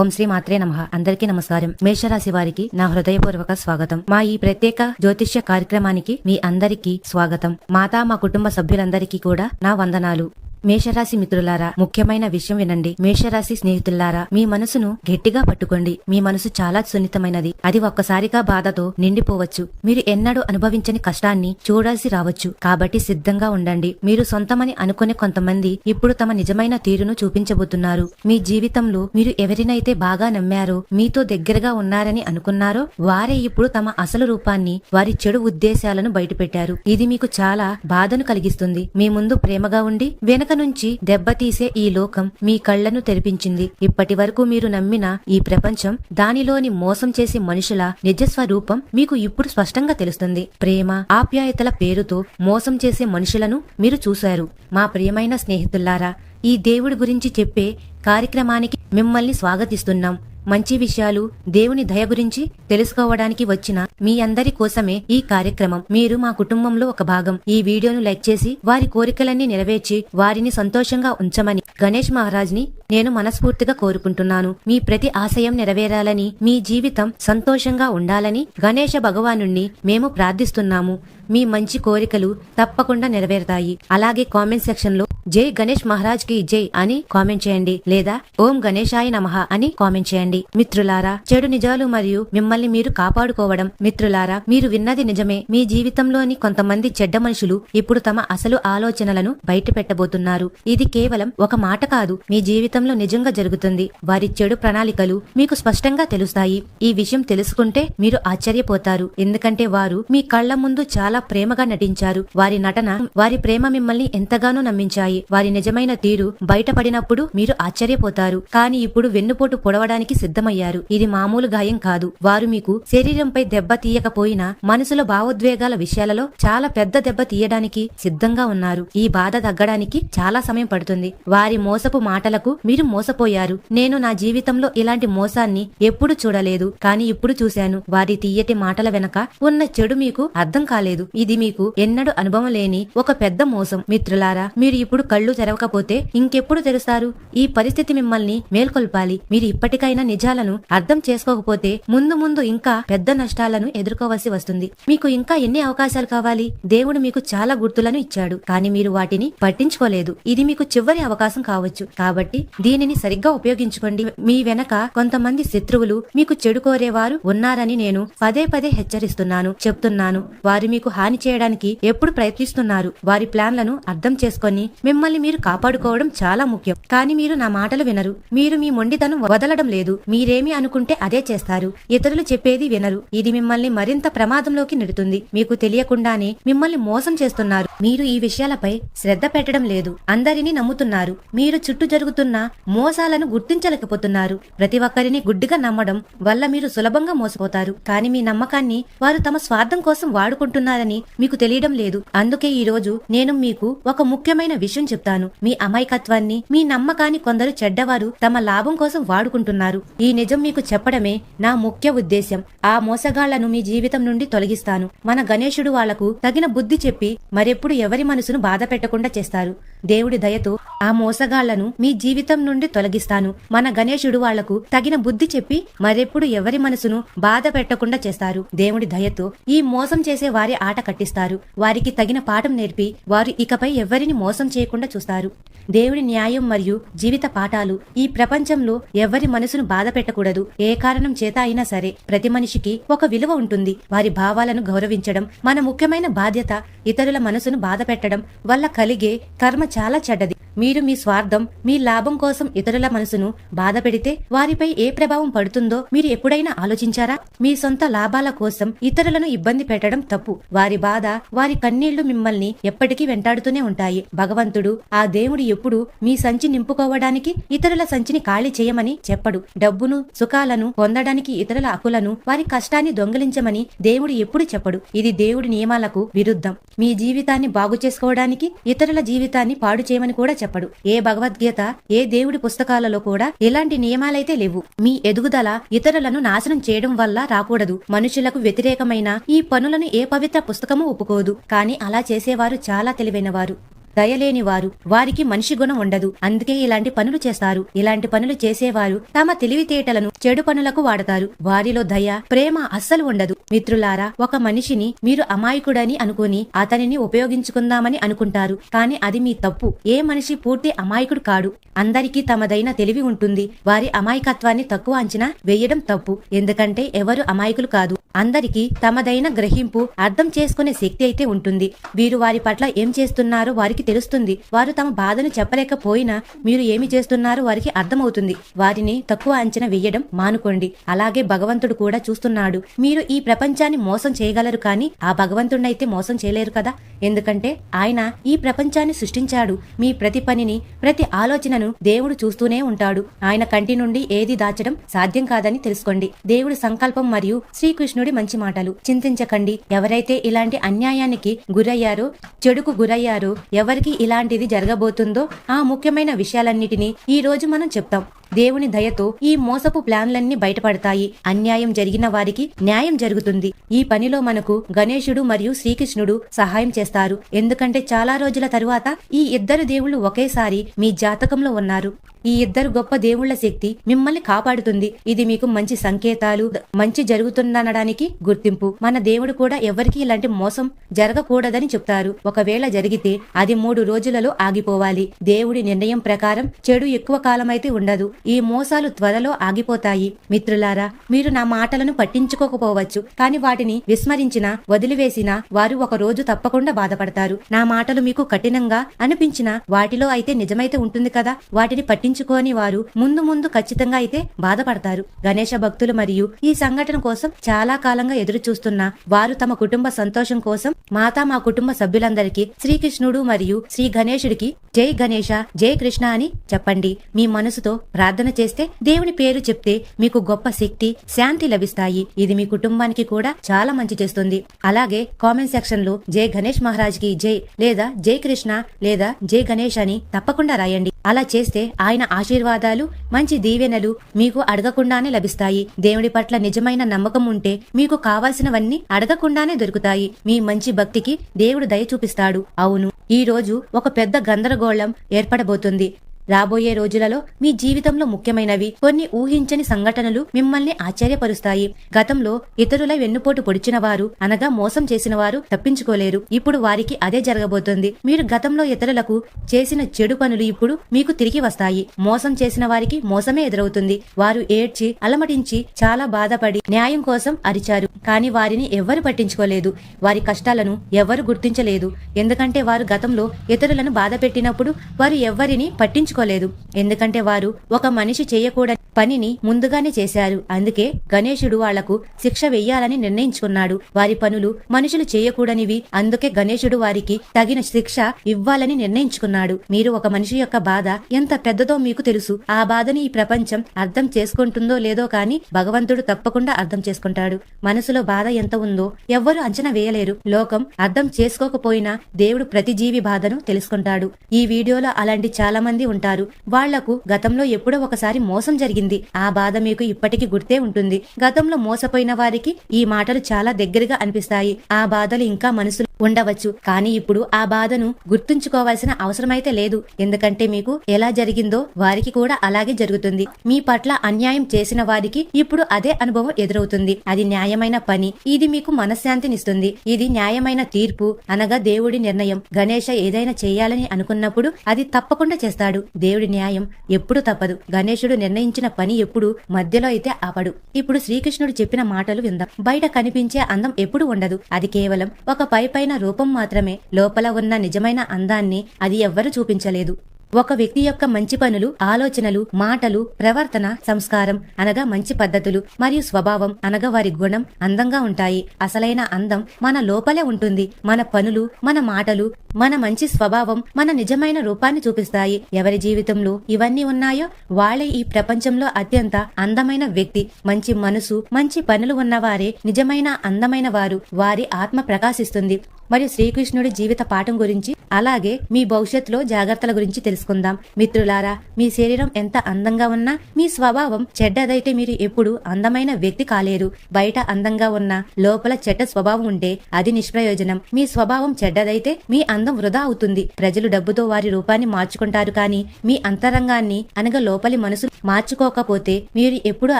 ఓం శ్రీ మాత్రే నమ. అందరికీ నమస్కారం. మేషరాశి వారికి నా హృదయపూర్వక స్వాగతం. మా ఈ ప్రత్యేక జ్యోతిష్య కార్యక్రమానికి మీ అందరికీ స్వాగతం. మాతా మా కుటుంబ సభ్యులందరికీ కూడా నా వందనాలు. మేషరాశి మిత్రులారా ముఖ్యమైన విషయం వినండి. మేషరాశి స్నేహితులారా మీ మనసును గట్టిగా పట్టుకోండి. మీ మనసు చాలా సున్నితమైనది. అది ఒక్కసారిగా బాధతో నిండిపోవచ్చు. మీరు ఎన్నడూ అనుభవించని కష్టాన్ని చూడాల్సి రావచ్చు. కాబట్టి సిద్ధంగా ఉండండి. మీరు సొంతమని అనుకునే కొంతమంది ఇప్పుడు తమ నిజమైన తీరును చూపించబోతున్నారు. మీ జీవితంలో మీరు ఎవరినైతే బాగా నమ్మారో మీతో దగ్గరగా ఉన్నారని అనుకున్నారో వారే ఇప్పుడు తమ అసలు రూపాన్ని వారి చెడు ఉద్దేశాలను బయటపెట్టారు. ఇది మీకు చాలా బాధను కలిగిస్తుంది. మీ ముందు ప్రేమగా ఉండి వెనక నుంచి దెబ్బతీసే ఈ లోకం మీ కళ్ళను తెరిపించింది. ఇప్పటి వరకు మీరు నమ్మిన ఈ ప్రపంచం దానిలోని మోసం చేసే మనుషుల నిజస్వరూపం మీకు ఇప్పుడు స్పష్టంగా తెలుస్తుంది. ప్రేమ ఆప్యాయతల పేరుతో మోసం చేసే మనుషులను మీరు చూశారు. మా ప్రియమైన స్నేహితుల్లారా ఈ దేవుడి గురించి చెప్పే కార్యక్రమానికి మిమ్మల్ని స్వాగతిస్తున్నాం. మంచి విషయాలు దేవుని దయ గురించి తెలుసుకోవడానికి వచ్చిన మీ అందరి కోసమే ఈ కార్యక్రమం. మీరు మా కుటుంబంలో ఒక భాగం. ఈ వీడియోను లైక్ చేసి వారి కోరికలన్నీ నెరవేర్చి వారిని సంతోషంగా ఉంచమని గణేష్ మహారాజ్ని నేను మనస్ఫూర్తిగా కోరుకుంటున్నాను. మీ ప్రతి ఆశయం నెరవేరాలని మీ జీవితం సంతోషంగా ఉండాలని గణేష భగవానుణ్ణి మేము ప్రార్థిస్తున్నాము. మీ మంచి కోరికలు తప్పకుండా నెరవేరుతాయి. అలాగే కామెంట్ సెక్షన్లో జై గణేష్ మహారాజ్కి జై అని కామెంట్ చేయండి. లేదా ఓం గణేశాయ నమః అని కామెంట్ చేయండి. మిత్రులారా చెడు నిజాలు మరియు మిమ్మల్ని మీరు కాపాడుకోవడం. మిత్రులారా మీరు విన్నది నిజమే. మీ జీవితంలోని కొంతమంది చెడ్డ మనుషులు ఇప్పుడు తమ అసలు ఆలోచనలను బయట పెట్టబోతున్నారు ఇది కేవలం ఒక మాట కాదు. మీ జీవితంలో నిజంగా జరుగుతుంది. వారి చెడు ప్రణాళికలు మీకు స్పష్టంగా తెలుస్తాయి. ఈ విషయం తెలుసుకుంటే మీరు ఆశ్చర్యపోతారు. ఎందుకంటే వారు మీ కళ్ళ ముందు చాలా చాలా ప్రేమగా నటించారు. వారి నటన వారి ప్రేమ మిమ్మల్ని ఎంతగానో నమ్మించాయి. వారి నిజమైన తీరు బయటపడినప్పుడు మీరు ఆశ్చర్యపోతారు. కానీ ఇప్పుడు వెన్నుపోటు పొడవడానికి సిద్ధమయ్యారు. ఇది మామూలు గాయం కాదు. వారు మీకు శరీరంపై దెబ్బ తీయకపోయినా మనసులో భావోద్వేగాల విషయాలలో చాలా పెద్ద దెబ్బ తీయడానికి సిద్ధంగా ఉన్నారు. ఈ బాధ తగ్గడానికి చాలా సమయం పడుతుంది. వారి మోసపు మాటలకు మీరు మోసపోయారు. నేను నా జీవితంలో ఇలాంటి మోసాన్ని ఎప్పుడు చూడలేదు. కానీ ఇప్పుడు చూశాను. వారి తీయటి మాటల వెనక ఉన్న చెడు మీకు అర్థం కాలేదు. ఇది మీకు ఎన్నడూ అనుభవం లేని ఒక పెద్ద మోసం. మిత్రులారా మీరు ఇప్పుడు కళ్ళు తెరవకపోతే ఇంకెప్పుడు తెరుస్తారు? ఈ పరిస్థితి మిమ్మల్ని మేల్కొల్పాలి. మీరు ఇప్పటికైనా నిజాలను అర్థం చేసుకోకపోతే ముందు ముందు ఇంకా పెద్ద నష్టాలను ఎదుర్కోవాల్సి వస్తుంది. మీకు ఇంకా ఎన్ని అవకాశాలు కావాలి? దేవుడు మీకు చాలా గుర్తులను ఇచ్చాడు. కానీ మీరు వాటిని పట్టించుకోలేదు. ఇది మీకు చివరి అవకాశం కావచ్చు. కాబట్టి దీనిని సరిగ్గా ఉపయోగించుకోండి. మీ వెనక కొంతమంది శత్రువులు మీకు చెడు కోరేవారు ఉన్నారని నేను పదే పదే హెచ్చరిస్తున్నాను చెప్తున్నాను. వారు మీకు హాని చేయడానికి ఎప్పుడు ప్రయత్నిస్తున్నారు? వారి ప్లాన్లను అర్థం చేసుకొని మిమ్మల్ని మీరు కాపాడుకోవడం చాలా ముఖ్యం. కానీ మీరు నా మాటలు వినరు. మీరు మీ మొండితనం వదలడం లేదు. మీరేమి అనుకుంటే అదే చేస్తారు. ఇతరులు చెప్పేది వినరు. ఇది మిమ్మల్ని మరింత ప్రమాదంలోకి నెడుతుంది. మీకు తెలియకుండానే మిమ్మల్ని మోసం చేస్తున్నారు. మీరు ఈ విషయాలపై శ్రద్ధ పెట్టడం లేదు. అందరినీ నమ్ముతున్నారు. మీరు చుట్టూ జరుగుతున్న మోసాలను గుర్తించలేకపోతున్నారు. ప్రతి ఒక్కరిని గుడ్డిగా నమ్మడం వల్ల మీరు సులభంగా మోసపోతారు. కానీ మీ నమ్మకాన్ని వారు తమ స్వార్థం కోసం వాడుకుంటున్నారు? వాడుకుంటున్నారని మీకు తెలియడం లేదు. అందుకే ఈ రోజు నేను మీకు ఒక ముఖ్యమైన విషయం చెప్తాను. మీ అమాయకత్వాన్ని మీ నమ్మకాన్ని కొందరు చెడ్డవారు తమ లాభం కోసం వాడుకుంటున్నారు. ఈ నిజం మీకు చెప్పడమే నా ముఖ్య ఉద్దేశ్యం. ఆ మోసగాళ్ళను మీ జీవితం నుండి తొలగిస్తాను. మన గణేశుడు వాళ్ళకు తగిన బుద్ధి చెప్పి మరెప్పుడు ఎవరి మనసును బాధ పెట్టకుండా చేస్తారు. దేవుడి దయతో ఆ మోసగాళ్ళను మీ జీవితం నుండి తొలగిస్తాను. మన గణేశుడు వాళ్ళకు తగిన బుద్ధి చెప్పి మరెప్పుడు ఎవరి మనసును బాధ పెట్టకుండా చేస్తారు. దేవుడి దయతో ఈ మోసం చేసే వారి ఆట కట్టిస్తారు. వారికి తగిన పాఠం నేర్పి వారు ఇకపై ఎవరిని మోసం చేయకుండా చూస్తారు. దేవుడి న్యాయం మరియు జీవిత పాఠాలు ఈ ప్రపంచంలో ఎవరి మనసును బాధ పెట్టకూడదు. ఏ కారణం చేత అయినా సరే ప్రతి మనిషికి ఒక విలువ ఉంటుంది. వారి భావాలను గౌరవించడం మన ముఖ్యమైన బాధ్యత ఇతరుల మనసును బాధ పెట్టడం వల్ల కలిగే కర్మ చాలా చెడ్డది. మీరు మీ స్వార్థం మీ లాభం కోసం ఇతరుల మనసును బాధ పెడితే వారిపై ఏ ప్రభావం పడుతుందో మీరు ఎప్పుడైనా ఆలోచించారా? మీ సొంత లాభాల కోసం ఇతరులను ఇబ్బంది పెట్టడం తప్పు. వారి బాధ వారి కన్నీళ్ళు మిమ్మల్ని ఎప్పటికీ వెంటాడుతూనే ఉంటాయి. భగవంతుడు ఆ దేవుడు ఎప్పుడు మీ సంచి నింపుకోవడానికి ఇతరుల సంచిని ఖాళీ చేయమని చెప్పడు. డబ్బును సుఖాలను పొందడానికి ఇతరుల హక్కులను వారి కష్టాన్ని దొంగిలించమని దేవుడు ఎప్పుడు చెప్పడు. ఇది దేవుడి నియమాలకు విరుద్ధం. మీ జీవితాన్ని బాగు చేసుకోవడానికి ఇతరుల జీవితాన్ని పాడు చేయమని కూడా చెప్పడు. ఏ భగవద్గీత ఏ దేవుడి పుస్తకాలలో కూడా ఇలాంటి నియమాలైతే లేవు. మీ ఎదుగుదల ఇతరులను నాశనం చేయడం వల్ల రాకూడదు. మనుషులకు వ్యతిరేకమైన ఈ పనులను ఏ పవిత్ర పుస్తకము ఒప్పుకోదు. కానీ అలా చేసేవారు చాలా తెలివైనవారు. దయలేని వారు వారికి మనిషి గుణం ఉండదు. అందుకే ఇలాంటి పనులు చేస్తారు. ఇలాంటి పనులు చేసేవారు తమ తెలివితేటలను చెడు పనులకు వాడతారు. వారిలో దయ ప్రేమ అస్సలు ఉండదు. మిత్రులారా ఒక మనిషిని మీరు అమాయకుడని అనుకుని అతనిని ఉపయోగించుకుందామని అనుకుంటారు. కానీ అది మీ తప్పు. ఏ మనిషి పూర్తి అమాయకుడు కాడు. అందరికీ తమదైన తెలివి ఉంటుంది. వారి అమాయకత్వాన్ని తక్కువ అంచనా వేయడం తప్పు. ఎందుకంటే ఎవరు అమాయకులు కాదు. అందరికీ తమదైన గ్రహింపు అర్థం చేసుకునే శక్తి అయితే ఉంటుంది. వీరు వారి పట్ల ఏం చేస్తున్నారో వారికి తెలుస్తుంది. వారు తమ బాధను చెప్పలేకపోయినా మీరు ఏమి చేస్తున్నారో వారికి అర్థమవుతుంది. వారిని తక్కువ అంచనా వేయడం మానుకోండి. అలాగే భగవంతుడు కూడా చూస్తున్నాడు. మీరు ఈ ప్రపంచాన్ని మోసం చేయగలరు కానీ ఆ భగవంతుడినైతే మోసం చేయలేరు కదా? ఎందుకంటే ఆయన ఈ ప్రపంచాన్ని సృష్టించాడు. మీ ప్రతి పనిని ప్రతి ఆలోచనను దేవుడు చూస్తూనే ఉంటాడు. ఆయన కంటి నుండి ఏది దాచడం సాధ్యం కాదని తెలుసుకోండి. దేవుడి సంకల్పం మరియు శ్రీకృష్ణుడు మంచి మాటలు. చింతించకండి. ఎవరైతే ఇలాంటి అన్యాయానికి గురయ్యారో చెడుకు గురయ్యారో ఎవరికి ఇలాంటిది జరగబోతుందో ఆ ముఖ్యమైన విషయాలన్నిటినీ ఈ రోజు మనం చెప్తాం. దేవుని దయతో ఈ మోసపు ప్లాన్లన్నీ బయటపడతాయి. అన్యాయం జరిగిన వారికి న్యాయం జరుగుతుంది. ఈ పనిలో మనకు గణేశుడు మరియు శ్రీకృష్ణుడు సహాయం చేస్తారు. ఎందుకంటే చాలా రోజుల తరువాత ఈ ఇద్దరు దేవుళ్ళు ఒకేసారి మీ జాతకంలో ఉన్నారు. ఈ ఇద్దరు గొప్ప దేవుళ్ళ శక్తి మిమ్మల్ని కాపాడుతుంది. ఇది మీకు మంచి సంకేతాలు మంచి జరుగుతుందనడానికి గుర్తింపు. మన దేవుడు కూడా ఎవరికి ఇలాంటి మోసం జరగకూడదని చెప్తారు. ఒకవేళ జరిగితే అది మూడు రోజులలో ఆగిపోవాలి. దేవుడి నిర్ణయం ప్రకారం చెడు ఎక్కువ కాలమైతే ఉండదు. ఈ మోసాలు త్వరలో ఆగిపోతాయి. మిత్రులారా మీరు నా మాటలను పట్టించుకోకపోవచ్చు. కానీ వాటిని విస్మరించినా వదిలివేసినా వారు ఒక రోజు తప్పకుండా బాధపడతారు. నా మాటలు మీకు కఠినంగా అనిపించినా వాటిలో అయితే నిజమైతే ఉంటుంది కదా? వాటిని పట్టించుకోని వారు ముందు ముందు ఖచ్చితంగా అయితే బాధపడతారు. గణేశ భక్తులు మరియు ఈ సంఘటన కోసం చాలా కాలంగా ఎదురు చూస్తున్న వారు తమ కుటుంబ సంతోషం కోసం మాతా మా కుటుంబ సభ్యులందరికీ శ్రీకృష్ణుడు మరియు శ్రీ గణేశుడికి జై గణేష జై కృష్ణ అని చెప్పండి. మీ మనసుతో ప్రార్థన ప్రార్థన చేస్తే దేవుని పేరు చెప్తే మీకు గొప్ప శక్తి శాంతి లభిస్తాయి. ఇది మీ కుటుంబానికి కూడా చాలా మంచి చేస్తుంది. అలాగే కామెంట్ సెక్షన్లో జై గణేష్ మహారాజ్కి జై లేదా జై కృష్ణ లేదా జై గణేష్ అని తప్పకుండా రాయండి. అలా చేస్తే ఆయన ఆశీర్వాదాలు మంచి దీవెనలు మీకు అడగకుండానే లభిస్తాయి. దేవుడి పట్ల నిజమైన నమ్మకం ఉంటే మీకు కావాల్సినవన్నీ అడగకుండానే దొరుకుతాయి. మీ మంచి భక్తికి దేవుడు దయ చూపిస్తాడు. అవును ఈ రోజు ఒక పెద్ద గందరగోళం ఏర్పడబోతుంది. రాబోయే రోజులలో మీ జీవితంలో ముఖ్యమైనవి. కొన్ని ఊహించని సంఘటనలు మిమ్మల్ని ఆశ్చర్యపరుస్తాయి. గతంలో ఇతరుల వెన్నుపోటు పొడిచిన వారు అనగా మోసం చేసిన వారు తప్పించుకోలేరు. ఇప్పుడు వారికి అదే జరగబోతోంది. మీరు గతంలో ఇతరులకు చేసిన చెడు పనులు ఇప్పుడు మీకు తిరిగి వస్తాయి. మోసం చేసిన వారికి మోసమే ఎదురవుతుంది. వారు ఏడ్చి అలమటించి చాలా బాధపడి న్యాయం కోసం అరిచారు. కానీ వారిని ఎవ్వరు పట్టించుకోలేదు. వారి కష్టాలను ఎవ్వరు గుర్తించలేదు. ఎందుకంటే వారు గతంలో ఇతరులను బాధ పెట్టినప్పుడు వారు ఎవ్వరిని పట్టించు పట్టించుకోలేదు. ఎందుకంటే వారు ఒక మనిషి చేయకూడని పనిని ముందుగానే చేశారు. అందుకే గణేశుడు వాళ్ళకు శిక్ష వెయ్యాలని నిర్ణయించుకున్నాడు. వారి పనులు మనుషులు చేయకూడనివి. అందుకే గణేశుడు వారికి తగిన శిక్ష ఇవ్వాలని నిర్ణయించుకున్నాడు. మీరు ఒక మనిషి యొక్క బాధ ఎంత పెద్దదో మీకు తెలుసు. ఆ బాధని ఈ ప్రపంచం అర్థం చేసుకుంటుందో లేదో కానీ భగవంతుడు తప్పకుండా అర్థం చేసుకుంటాడు. మనసులో బాధ ఎంత ఉందో ఎవ్వరు అంచనా వేయలేరు. లోకం అర్థం చేసుకోకపోయినా దేవుడు ప్రతి జీవి బాధను తెలుసుకుంటాడు. ఈ వీడియోలో అలాంటి చాలా మంది ఉంటారు. వాళ్ళకు గతంలో ఎప్పుడో ఒకసారి మోసం జరిగింది. ఆ బాధ మీకు ఇప్పటికీ గుర్తే ఉంటుంది. గతంలో మోసపోయిన వారికి ఈ మాటలు చాలా దగ్గరగా అనిపిస్తాయి. ఆ బాధలు ఇంకా మనసులో ఉండవచ్చు. కానీ ఇప్పుడు ఆ బాధను గుర్తుంచుకోవాల్సిన అవసరమైతే లేదు. ఎందుకంటే మీకు ఎలా జరిగిందో వారికి కూడా అలాగే జరుగుతుంది. మీ పట్ల అన్యాయం చేసిన వారికి ఇప్పుడు అదే అనుభవం ఎదురవుతుంది. అది న్యాయమైన పని. ఇది మీకు మనశ్శాంతినిస్తుంది ఇది న్యాయమైన తీర్పు. అనగా దేవుడి నిర్ణయం. గణేష ఏదైనా చేయాలని అనుకున్నప్పుడు అది తప్పకుండా చేస్తాడు. దేవుడి న్యాయం ఎప్పుడు తప్పదు. గణేశుడు నిర్ణయించిన పని ఎప్పుడు మధ్యలో అయితే అవడు ఇప్పుడు శ్రీకృష్ణుడు చెప్పిన మాటలు విందాం. బయట కనిపించే అందం ఎప్పుడు ఉండదు. అది కేవలం ఒక పై పైన రూపం మాత్రమే లోపల ఉన్న నిజమైన అందాన్ని అది ఎవ్వరూ చూపించలేదు. ఒక వ్యక్తి యొక్క మంచి పనులు ఆలోచనలు మాటలు ప్రవర్తన సంస్కారం అనగా మంచి పద్ధతులు మరియు స్వభావం అనగా వారి గుణం అందంగా ఉంటాయి. అసలైన అందం మన లోపలే ఉంటుంది. మన పనులు మన మాటలు మన మంచి స్వభావం మన నిజమైన రూపాన్ని చూపిస్తాయి. ఎవరి జీవితంలో ఇవన్నీ ఉన్నాయో వాళ్ళే ఈ ప్రపంచంలో అత్యంత అందమైన వ్యక్తి. మంచి మనసు మంచి పనులు ఉన్నవారే నిజమైన అందమైన వారు. వారి ఆత్మ ప్రకాశిస్తుంది. మరియు శ్రీకృష్ణుడి జీవిత పాఠం గురించి అలాగే మీ భవిష్యత్తులో జాగ్రత్తల గురించి తెలుసుకుందాం. మిత్రులారా మీ శరీరం ఎంత అందంగా ఉన్నా మీ స్వభావం చెడ్డదైతే మీరు ఎప్పుడు అందమైన వ్యక్తి కాలేరు. బయట అందంగా ఉన్న లోపల చెడ్డ స్వభావం ఉంటే అది నిష్ప్రయోజనం. మీ స్వభావం చెడ్డదైతే మీ అందం వృధా అవుతుంది. ప్రజలు డబ్బుతో వారి రూపాన్ని మార్చుకుంటారు కానీ మీ అంతరంగాన్ని అనగా లోపలి మనసు మార్చుకోకపోతే మీరు ఎప్పుడూ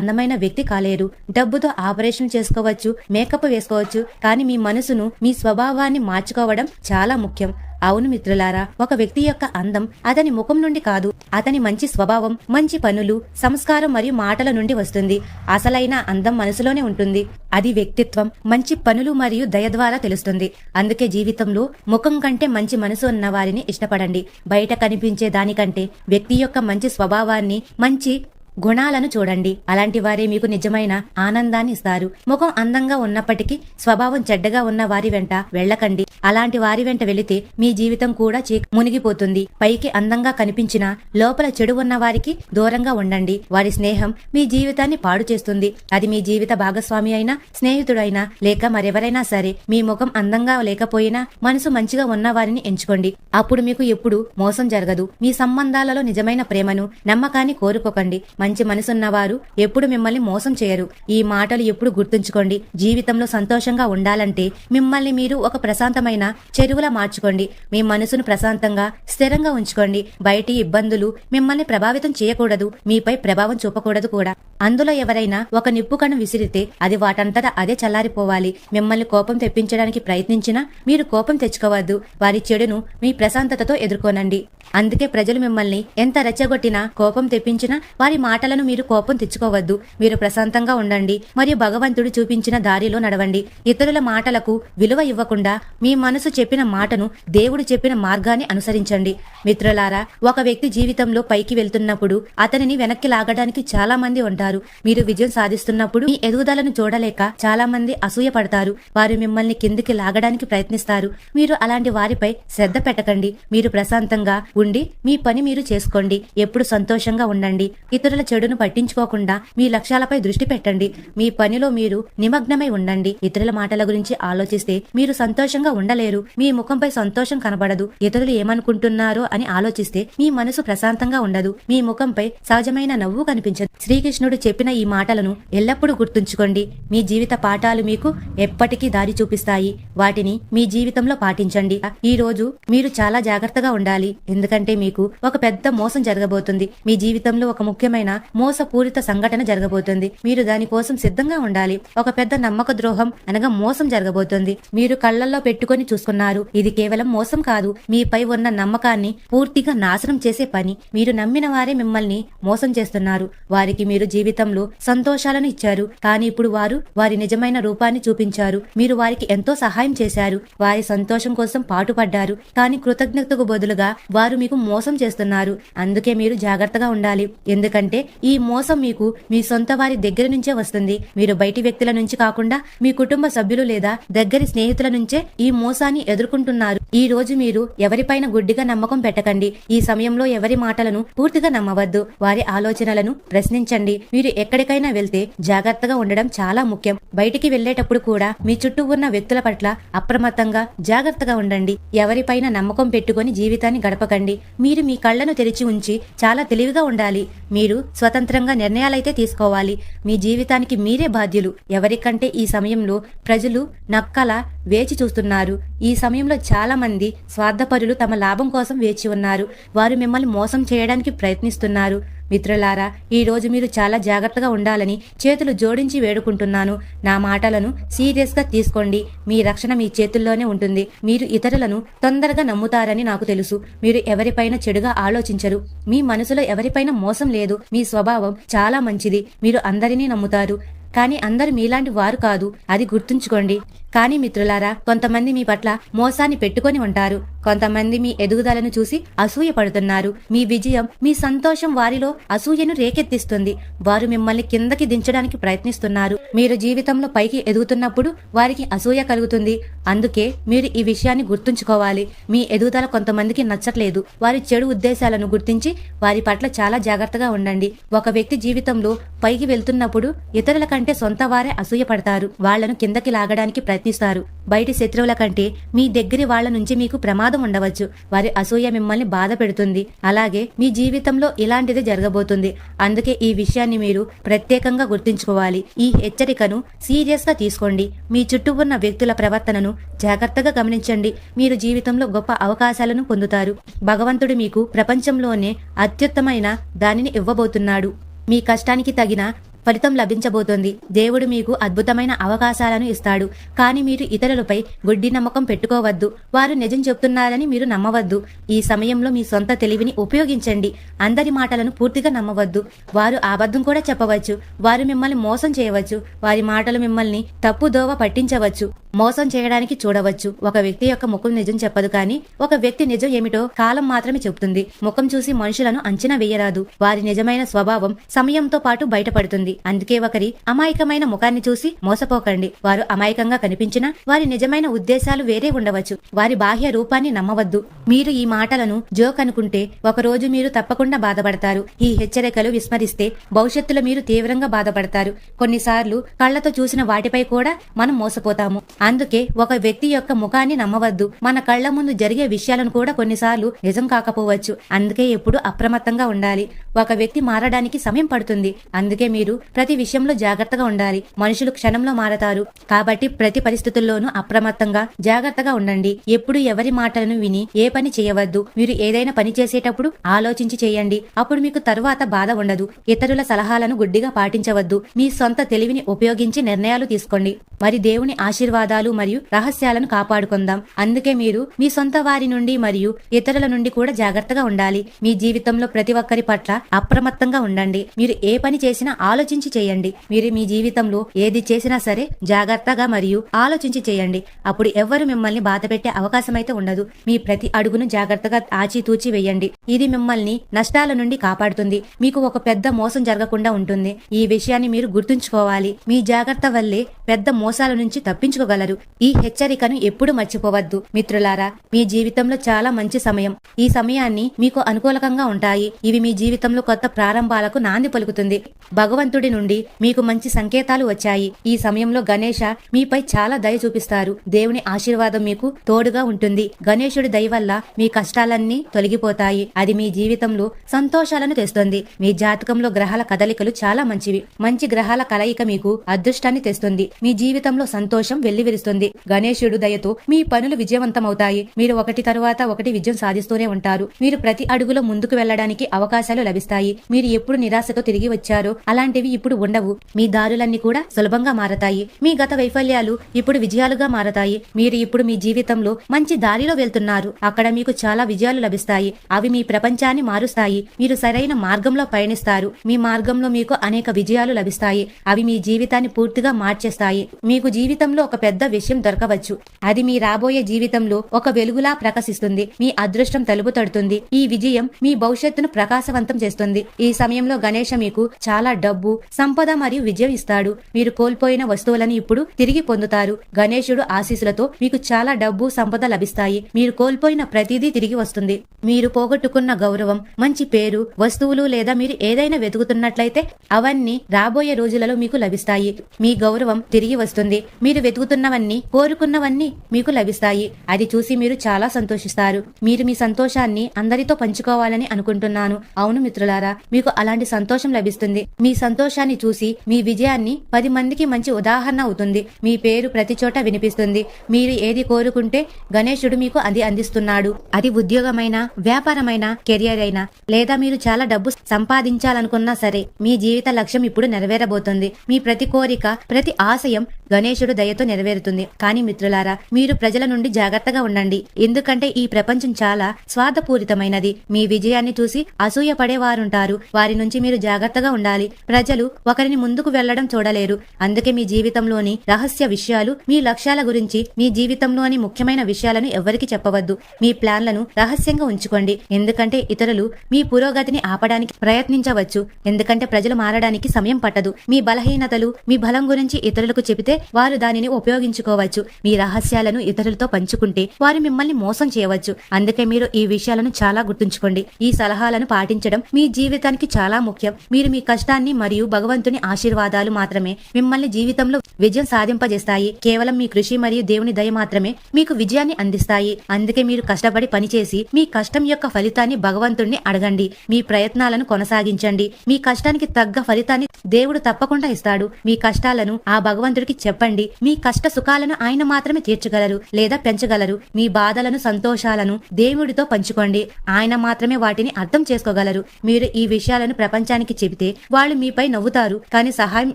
అందమైన వ్యక్తి కాలేరు. డబ్బుతో ఆపరేషన్ చేసుకోవచ్చు మేకప్ వేసుకోవచ్చు కానీ మీ మనసును మీ స్వభావాన్ని మార్చుకోవడం చాలా ముఖ్యం. అవును మిత్రులారా ఒక వ్యక్తి యొక్క అందం అతని ముఖం నుండి కాదు అతని మంచి స్వభావం మంచి పనులు సంస్కారం మరియు మాటల నుండి వస్తుంది. అసలైన అందం మనసులోనే ఉంటుంది. అది వ్యక్తిత్వం మంచి పనులు మరియు దయ ద్వారా తెలుస్తుంది. అందుకే జీవితంలో ముఖం కంటే మంచి మనసు ఉన్న వారిని ఇష్టపడండి. బయట కనిపించే దానికంటే వ్యక్తి యొక్క మంచి స్వభావాన్ని మంచి గుణాలను చూడండి. అలాంటి వారే మీకు నిజమైన ఆనందాన్ని ఇస్తారు. ముఖం అందంగా ఉన్నప్పటికీ స్వభావం చెడ్డగా ఉన్న వారి వెంట వెళ్ళకండి. అలాంటి వారి వెంట వెళితే మీ జీవితం కూడా చీ మునిగిపోతుంది. పైకి అందంగా కనిపించినా లోపల చెడు ఉన్న వారికి దూరంగా ఉండండి. వారి స్నేహం మీ జీవితాన్ని పాడు చేస్తుంది. అది మీ జీవిత భాగస్వామి అయినా స్నేహితుడైనా లేక మరెవరైనా సరే మీ ముఖం అందంగా లేకపోయినా మనసు మంచిగా ఉన్న వారిని ఎంచుకోండి. అప్పుడు మీకు ఎప్పుడు మోసం జరగదు. మీ సంబంధాలలో నిజమైన ప్రేమను నమ్మకాన్ని కోరుకోకండి. మంచి మనసున్నవారు ఎప్పుడు మిమ్మల్ని మోసం చేయరు. ఈ మాటలు ఎప్పుడు గుర్తుంచుకోండి. జీవితంలో సంతోషంగా ఉండాలంటే మిమ్మల్ని మీరు ఒక ప్రశాంతమైన చెరువులా మార్చుకోండి. మీ మనసును ప్రశాంతంగా స్థిరంగా ఉంచుకోండి. బయటి ఇబ్బందులు మిమ్మల్ని ప్రభావితం చేయకూడదు. మీపై ప్రభావం చూపకూడదు కూడా. అందులో ఎవరైనా ఒక నిప్పు కణం విసిరితే అది వాటంతటా అదే చల్లారిపోవాలి. మిమ్మల్ని కోపం తెప్పించడానికి ప్రయత్నించినా మీరు కోపం తెచ్చుకోవద్దు. వారి చెడును మీ ప్రశాంతతతో ఎదుర్కోనండి. అందుకే ప్రజలు మిమ్మల్ని ఎంత రెచ్చగొట్టినా కోపం తెప్పించినా వారి మాటలను మీరు కోపం తెచ్చుకోవద్దు. మీరు ప్రశాంతంగా ఉండండి. మరియు భగవంతుడు చూపించిన దారిలో నడవండి. ఇతరుల మాటలకు విలువ ఇవ్వకుండా మీ మనసు చెప్పిన మాటను దేవుడు చెప్పిన మార్గాన్ని అనుసరించండి. మిత్రులారా ఒక వ్యక్తి జీవితంలో పైకి వెళ్తున్నప్పుడు అతనిని వెనక్కి లాగడానికి చాలా మంది ఉంటారు. మీరు విజయం సాధిస్తున్నప్పుడు మీ ఎదుగుదలను చూడలేక చాలా మంది అసూయ పడతారు. వారు మిమ్మల్ని కిందికి లాగడానికి ప్రయత్నిస్తారు. మీరు అలాంటి వారిపై శ్రద్ధ పెట్టకండి. మీరు ప్రశాంతంగా ఉండి మీ పని మీరు చేసుకోండి. ఎప్పుడు సంతోషంగా ఉండండి. ఇతరుల చెడును పట్టించుకోకుండా మీ లక్ష్యాలపై దృష్టి పెట్టండి. మీ పనిలో మీరు నిమగ్నమై ఉండండి. ఇతరుల మాటల గురించి ఆలోచిస్తే మీరు సంతోషంగా ఉండలేరు. మీ ముఖంపై సంతోషం కనబడదు. ఇతరులు ఏమనుకుంటున్నారో అని ఆలోచిస్తే మీ మనసు ప్రశాంతంగా ఉండదు. మీ ముఖంపై సహజమైన నవ్వు కనిపించదు. శ్రీకృష్ణుడు చెప్పిన ఈ మాటలను ఎల్లప్పుడూ గుర్తుంచుకోండి. మీ జీవిత పాఠాలు మీకు ఎప్పటికీ దారి చూపిస్తాయి. వాటిని మీ జీవితంలో పాటించండి. ఈ రోజు మీరు చాలా జాగ్రత్తగా ఉండాలి. ఎందుకంటే మీకు ఒక పెద్ద మోసం జరగబోతుంది. మీ జీవితంలో ఒక ముఖ్యమైన మోసపూరిత సంఘటన జరగబోతుంది. మీరు దాని కోసం సిద్ధంగా ఉండాలి. ఒక పెద్ద నమ్మక ద్రోహం అనగా మోసం జరగబోతుంది. మీరు కళ్ళల్లో పెట్టుకొని చూసుకున్నారు. ఇది కేవలం మోసం కాదు. మీపై ఉన్న నమ్మకాన్ని పూర్తిగా నాశనం చేసే పని. మీరు నమ్మిన వారే మిమ్మల్ని మోసం చేస్తున్నారు. వారికి మీరు జీవితం జీవితంలో సంతోషాలను ఇచ్చారు. కానీ ఇప్పుడు వారు వారి నిజమైన రూపాన్ని చూపించారు. మీరు వారికి ఎంతో సహాయం చేశారు. వారి సంతోషం కోసం పాటుపడ్డారు. కానీ కృతజ్ఞతకు బదులుగా వారు మీకు మోసం చేస్తున్నారు. అందుకే మీరు జాగ్రత్తగా ఉండాలి. ఎందుకంటే ఈ మోసం మీకు మీ సొంత వారి దగ్గర నుంచే వస్తుంది. మీరు బయటి వ్యక్తుల నుంచి కాకుండా మీ కుటుంబ సభ్యులు లేదా దగ్గరి స్నేహితుల నుంచే ఈ మోసాన్ని ఎదుర్కొంటున్నారు. ఈ రోజు మీరు ఎవరిపైన గుడ్డిగా నమ్మకం పెట్టకండి. ఈ సమయంలో ఎవరి మాటలను పూర్తిగా నమ్మవద్దు. వారి ఆలోచనలను ప్రశ్నించండి. మీరు ఎక్కడికైనా వెళ్తే జాగ్రత్తగా ఉండడం చాలా ముఖ్యం. బయటికి వెళ్ళేటప్పుడు కూడా మీ చుట్టూ ఉన్న వ్యక్తుల పట్ల అప్రమత్తంగా జాగ్రత్తగా ఉండండి. ఎవరిపైన నమ్మకం పెట్టుకొని జీవితాన్ని గడపకండి. మీరు మీ కళ్ళను తెరిచి ఉంచి చాలా తెలివిగా ఉండాలి. మీరు స్వతంత్రంగా నిర్ణయాలైతే తీసుకోవాలి. మీ జీవితానికి మీరే బాధ్యులు. ఎవరికంటే ఈ సమయంలో ప్రజలు నక్కల వేచి చూస్తున్నారు. ఈ సమయంలో చాలా మంది స్వార్థపరులు తమ లాభం కోసం వేచి ఉన్నారు. వారు మిమ్మల్ని మోసం చేయడానికి ప్రయత్నిస్తున్నారు. మిత్రులారా ఈరోజు మీరు చాలా జాగ్రత్తగా ఉండాలని చేతులు జోడించి వేడుకుంటున్నాను. నా మాటలను సీరియస్గా తీసుకోండి. మీ రక్షణ మీ చేతుల్లోనే ఉంటుంది. మీరు ఇతరులను తొందరగా నమ్ముతారని నాకు తెలుసు. మీరు ఎవరిపైన చెడుగా ఆలోచించరు. మీ మనసులో ఎవరిపైన మోసం లేదు. మీ స్వభావం చాలా మంచిది. మీరు అందరినీ నమ్ముతారు. కానీ అందరు మీలాంటి వారు కాదు. అది గుర్తుంచుకోండి. కానీ మిత్రులారా కొంతమంది మీ పట్ల మోసాన్ని పెట్టుకొని ఉంటారు. కొంతమంది మీ ఎదుగుదలను చూసి అసూయ పడుతున్నారు. మీ విజయం మీ సంతోషం వారిలో అసూయను రేకెత్తిస్తుంది. వారు మిమ్మల్ని కిందకి దించడానికి ప్రయత్నిస్తున్నారు. మీరు జీవితంలో పైకి ఎదుగుతున్నప్పుడు వారికి అసూయ కలుగుతుంది. అందుకే మీరు ఈ విషయాన్ని గుర్తుంచుకోవాలి. మీ ఎదుగుదల కొంతమందికి నచ్చట్లేదు. వారి చెడు ఉద్దేశాలను గుర్తించి వారి పట్ల చాలా జాగ్రత్తగా ఉండండి. ఒక వ్యక్తి జీవితంలో పైకి వెళ్తున్నప్పుడు ఇతరుల కంటే సొంత వారే అసూయ పడతారు. వాళ్ళను కిందకి లాగడానికి ప్రయత్నిస్తారు. బయటి శత్రువుల కంటే మీ దగ్గరి వాళ్ళ నుంచి మీకు ప్రమాదం ఉండవచ్చు. వారి అసూయ మిమ్మల్ని బాధ పెడుతుంది. అలాగే మీ జీవితంలో ఇలాంటిది జరగబోతుంది. అందుకే ఈ విషయాన్ని మీరు ప్రత్యేకంగా గుర్తుంచుకోవాలి. ఈ హెచ్చరికను సీరియస్గా తీసుకోండి. మీ చుట్టూ ఉన్న వ్యక్తుల ప్రవర్తనను జాగ్రత్తగా గమనించండి. మీరు జీవితంలో గొప్ప అవకాశాలను పొందుతారు. భగవంతుడు మీకు ప్రపంచంలోనే అత్యుత్తమైన దానిని ఇవ్వబోతున్నాడు. మీ కష్టానికి తగిన ఫలితం లభించబోతోంది. దేవుడు మీకు అద్భుతమైన అవకాశాలను ఇస్తాడు. కానీ మీరు ఇతరులపై గుడ్డి నమ్మకం పెట్టుకోవద్దు. వారు నిజం చెప్తున్నారని మీరు నమ్మవద్దు. ఈ సమయంలో మీ సొంత తెలివిని ఉపయోగించండి. అందరి మాటలను పూర్తిగా నమ్మవద్దు. వారు అబద్ధం కూడా చెప్పవచ్చు. వారు మిమ్మల్ని మోసం చేయవచ్చు. వారి మాటలు మిమ్మల్ని తప్పుదోవ పట్టించవచ్చు. మోసం చేయడానికి చూడవచ్చు. ఒక వ్యక్తి యొక్క ముఖం నిజం చెప్పదు కానీ ఒక వ్యక్తి నిజం ఏమిటో కాలం మాత్రమే చెబుతుంది. ముఖం చూసి మనుషులను అంచనా వేయరాదు. వారి నిజమైన స్వభావం సమయంతో పాటు బయటపడుతుంది. అందుకే ఒకరి అమాయకమైన ముఖాన్ని చూసి మోసపోకండి. వారు అమాయకంగా కనిపించినా వారి నిజమైన ఉద్దేశాలు వేరే ఉండవచ్చు. వారి బాహ్య రూపాన్ని నమ్మవద్దు. మీరు ఈ మాటలను జోక్ అనుకుంటే ఒకరోజు మీరు తప్పకుండా బాధపడతారు. ఈ హెచ్చరికలు విస్మరిస్తే భవిష్యత్తులో మీరు తీవ్రంగా బాధపడతారు. కొన్నిసార్లు కళ్ళతో చూసిన వాటిపై కూడా మనం మోసపోతాము. అందుకే ఒక వ్యక్తి యొక్క ముఖాన్ని నమ్మవద్దు. మన కళ్ళ ముందు జరిగే విషయాలను కూడా కొన్నిసార్లు నిజం కాకపోవచ్చు. అందుకే ఎప్పుడు అప్రమత్తంగా ఉండాలి. ఒక వ్యక్తి మారడానికి సమయం పడుతుంది. అందుకే మీరు ప్రతి విషయంలో జాగ్రత్తగా ఉండాలి. మనుషులు క్షణంలో మారతారు. కాబట్టి ప్రతి పరిస్థితుల్లోనూ అప్రమత్తంగా జాగ్రత్తగా ఉండండి. ఎప్పుడు ఎవరి మాటలను విని ఏ పని చేయవద్దు. మీరు ఏదైనా పని చేసేటప్పుడు ఆలోచించి చేయండి. అప్పుడు మీకు తరువాత బాధ ఉండదు. ఇతరుల సలహాలను గుడ్డిగా పాటించవద్దు. మీ సొంత తెలివిని ఉపయోగించి నిర్ణయాలు తీసుకోండి. మరి దేవుని ఆశీర్వాదాలు మరియు రహస్యాలను కాపాడుకుందాం. అందుకే మీరు మీ సొంత వారి నుండి మరియు ఇతరుల నుండి కూడా జాగ్రత్తగా ఉండాలి. మీ జీవితంలో ప్రతి ఒక్కరి పట్ల అప్రమత్తంగా ఉండండి. మీరు ఏ పని చేసినా ఆలోచించి చేయండి. మీరు మీ జీవితంలో ఏది చేసినా సరే జాగ్రత్తగా మరియు ఆలోచించి చేయండి. అప్పుడు ఎవ్వరు మిమ్మల్ని బాధ పెట్టే అవకాశం అయితే ఉండదు. మీ ప్రతి అడుగును జాగ్రత్తగా ఆచితూచి వేయండి. ఇది మిమ్మల్ని నష్టాల నుండి కాపాడుతుంది. మీకు ఒక పెద్ద మోసం జరగకుండా ఉంటుంది. ఈ విషయాన్ని మీరు గుర్తుంచుకోవాలి. మీ జాగ్రత్త వల్లే పెద్ద మోసాల నుంచి తప్పించుకోగలరు. ఈ హెచ్చరికను ఎప్పుడు మర్చిపోవద్దు. మిత్రులారా మీ జీవితంలో చాలా మంచి సమయం. ఈ సమయాన్ని మీకు అనుకూలకంగా ఉంటాయి. ఇవి మీ జీవితంలో కొత్త ప్రారంభాలకు నాంది పలుకుతుంది. భగవంతుడి నుండి మీకు మంచి సంకేతాలు వచ్చాయి. ఈ సమయంలో గణేష మీపై చాలా దయ చూపిస్తారు. దేవుని ఆశీర్వాదం మీకు తోడుగా ఉంటుంది. గణేశుడి దయ వల్ల మీ కష్టాలన్నీ తొలగిపోతాయి. అది మీ జీవితంలో సంతోషాలను తెస్తుంది. మీ జాతకంలో గ్రహాల కదలికలు చాలా మంచివి. మంచి గ్రహాల కలయిక మీకు అదృష్టాన్ని తెస్తుంది. మీ జీవితంలో సంతోషం వెల్లివిరుస్తుంది గణేశుడు దయతో మీ పనులు విజయవంతమవుతాయి. మీరు ఒకటి తరువాత ఒకటి విజయం సాధిస్తూనే ఉంటారు. మీరు ప్రతి అడుగులో ముందుకు వెళ్ళడానికి అవకాశాలు లభిస్తాయి. మీరు ఎప్పుడు నిరాశతో తిరిగి వచ్చారో అలాంటివి ఇప్పుడు ఉండవు. మీ దారులన్నీ కూడా సులభంగా మారతాయి. మీ గత వైఫల్యాలు ఇప్పుడు విజయాలుగా మారతాయి. మీరు ఇప్పుడు మీ జీవితంలో మంచి దారిలో వెళ్తున్నారు. అక్కడ మీకు చాలా విజయాలు లభిస్తాయి. అవి మీ ప్రపంచాన్ని మారుస్తాయి. మీరు సరైన మార్గంలో పయనిస్తారు. మీ మార్గంలో మీకు అనేక విజయాలు లభిస్తాయి. అవి మీ జీవితాన్ని పూర్తిగా మార్చేస్తాయి. మీకు జీవితంలో ఒక పెద్ద పెద్ద విషయం దొరకవచ్చు. అది మీ రాబోయే జీవితంలో ఒక వెలుగులా ప్రకాశిస్తుంది. మీ అదృష్టం తలుపు తడుతుంది. ఈ విజయం మీ భవిష్యత్తును ప్రకాశవంతం చేస్తుంది. ఈ సమయంలో గణేష మీకు చాలా డబ్బు సంపద మరియు విజయం ఇస్తాడు. మీరు కోల్పోయిన వస్తువులను ఇప్పుడు తిరిగి పొందుతారు. గణేశుడు ఆశీస్సులతో మీకు చాలా డబ్బు సంపద లభిస్తాయి. మీరు కోల్పోయిన ప్రతిదీ తిరిగి వస్తుంది. మీరు పోగొట్టుకున్న గౌరవం మంచి పేరు వస్తువులు లేదా మీరు ఏదైనా వెతుకుతున్నట్లయితే అవన్నీ రాబోయే రోజులలో మీకు లభిస్తాయి. మీ గౌరవం తిరిగి వస్తుంది. మీరు వెతుకుతున్న వెతుకుతున్నవన్నీ కోరుకున్నవన్నీ మీకు లభిస్తాయి. అది చూసి మీరు చాలా సంతోషిస్తారు. మీరు మీ సంతోషాన్ని అందరితో పంచుకోవాలని అనుకుంటున్నాను. అవును మిత్రులారా మీకు అలాంటి సంతోషం లభిస్తుంది. మీ సంతోషాన్ని చూసి మీ విజయాన్ని పది మందికి మంచి ఉదాహరణ అవుతుంది. మీ పేరు ప్రతి చోట వినిపిస్తుంది. మీరు ఏది కోరుకుంటే గణేశుడు మీకు అది అందిస్తున్నాడు. అది ఉద్యోగమైన వ్యాపారమైన కెరియర్ అయినా లేదా మీరు చాలా డబ్బు సంపాదించాలనుకున్నా సరే మీ జీవిత లక్ష్యం ఇప్పుడు నెరవేరబోతుంది. మీ ప్రతి కోరిక ప్రతి ఆశయం గణేశుడు దయతో నెరవేరుతుంది. కానీ మిత్రులారా మీరు ప్రజల నుండి జాగ్రత్తగా ఉండండి. ఎందుకంటే ఈ ప్రపంచం చాలా స్వార్థపూరితమైనది. మీ విజయాన్ని చూసి అసూయ పడేవారుంటారు. వారి నుంచి మీరు జాగ్రత్తగా ఉండాలి. ప్రజలు ఒకరిని ముందుకు వెళ్ళడం చూడలేరు. అందుకే మీ జీవితంలోని రహస్య విషయాలు మీ లక్ష్యాల గురించి మీ జీవితంలోని ముఖ్యమైన విషయాలను ఎవరికి చెప్పవద్దు. మీ ప్లాన్లను రహస్యంగా ఉంచుకోండి. ఎందుకంటే ఇతరులు మీ పురోగతిని ఆపడానికి ప్రయత్నించవచ్చు. ఎందుకంటే ప్రజలు మారడానికి సమయం పట్టదు. మీ బలహీనతలు మీ బలం గురించి ఇతరులకు చెబితే వారు దానిని ఉపయోగించుకోవచ్చు. మీ రహస్యాలను ఇతరులతో పంచుకుంటే వారు మిమ్మల్ని మోసం చేయవచ్చు. అందుకే మీరు ఈ విషయాలను చాలా గుర్తుంచుకోండి. ఈ సలహాలను పాటించడం మీ జీవితానికి చాలా ముఖ్యం. మీరు మీ కష్టాన్ని మరియు భగవంతుని ఆశీర్వాదాలు మాత్రమే మిమ్మల్ని జీవితంలో విజయం సాధింపజేస్తాయి. కేవలం మీ కృషి మరియు దేవుని దయ మాత్రమే మీకు విజయాన్ని అందిస్తాయి. అందుకే మీరు కష్టపడి పనిచేసి మీ కష్టం యొక్క ఫలితాన్ని భగవంతుణ్ణి అడగండి. మీ ప్రయత్నాలను కొనసాగించండి. మీ కష్టానికి తగ్గ ఫలితాన్ని దేవుడు తప్పకుండా ఇస్తాడు. మీ కష్టాలను ఆ భగవంతుడికి చెప్పండి. మీ కష్ట సుఖాలను ఆయన మాత్రమే తీర్చగలరు లేదా పెంచగలరు. మీ బాధలను సంతోషాలను దేవుడితో పంచుకోండి. ఆయన మాత్రమే వాటిని అర్థం చేసుకోగలరు. మీరు ఈ విషయాలను ప్రపంచానికి చెబితే వాళ్ళు మీపై నవ్వుతారు. కానీ సహాయం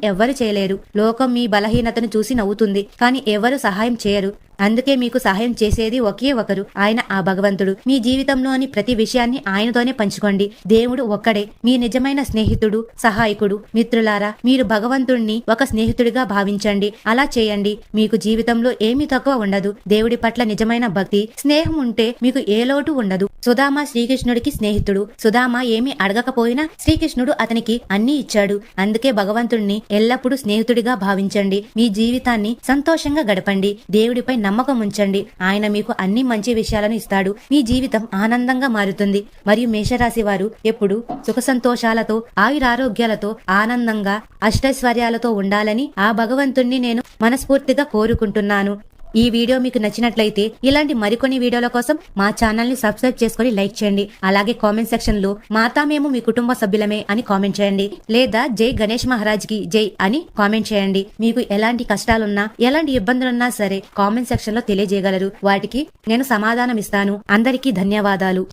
ఎవ్వరు చేయలేరు. లోకం మీ బలహీనతను చూసి నవ్వుతుంది. కానీ ఎవరు సహాయం చేయరు. అందుకే మీకు సహాయం చేసేది ఒకే ఒకరు ఆయన ఆ భగవంతుడు. మీ జీవితంలోని ప్రతి విషయాన్ని ఆయనతోనే పంచుకోండి. దేవుడు ఒక్కడే మీ నిజమైన స్నేహితుడు సహాయకుడు మిత్రులారా మీరు భగవంతుణ్ణి ఒక స్నేహితుడిగా భావించండి. అలా చేయండి. మీకు జీవితంలో ఏమీ తక్కువ ఉండదు. దేవుడి పట్ల నిజమైన భక్తి స్నేహం ఉంటే మీకు ఏ లోటు ఉండదు. సుధామ శ్రీకృష్ణుడికి స్నేహితుడు. సుధామ ఏమీ అడగకపోయినా శ్రీకృష్ణుడు అతనికి అన్ని ఇచ్చాడు. అందుకే భగవంతుణ్ణి ఎల్లప్పుడూ స్నేహితుడిగా భావించండి. మీ జీవితాన్ని సంతోషంగా గడపండి. దేవుడిపై నమ్మకం ఉంచండి. ఆయన మీకు అన్ని మంచి విషయాలను ఇస్తాడు. మీ జీవితం ఆనందంగా మారుతుంది. మరియు మేషరాశి వారు ఎప్పుడు సుఖ సంతోషాలతో ఆయురారోగ్యాలతో ఆనందంగా అష్టైశ్వర్యాలతో ఉండాలని ఆ భగవంతుణ్ణి నేను మనస్ఫూర్తిగా కోరుకుంటున్నాను. ఈ వీడియో మీకు నచ్చినట్లయితే ఇలాంటి మరికొన్ని వీడియోల కోసం మా ఛానల్ని సబ్స్క్రైబ్ చేసుకుని లైక్ చేయండి. అలాగే కామెంట్ సెక్షన్లో మాతా మేము మీ కుటుంబ సభ్యులమే అని కామెంట్ చేయండి. లేదా జై గణేష్ మహారాజ్కి జై అని కామెంట్ చేయండి. మీకు ఎలాంటి కష్టాలున్నా ఎలాంటి ఇబ్బందులున్నా సరే కామెంట్ సెక్షన్లో తెలియజేయగలరు. వాటికి నేను సమాధానం ఇస్తాను అందరికీ ధన్యవాదాలు.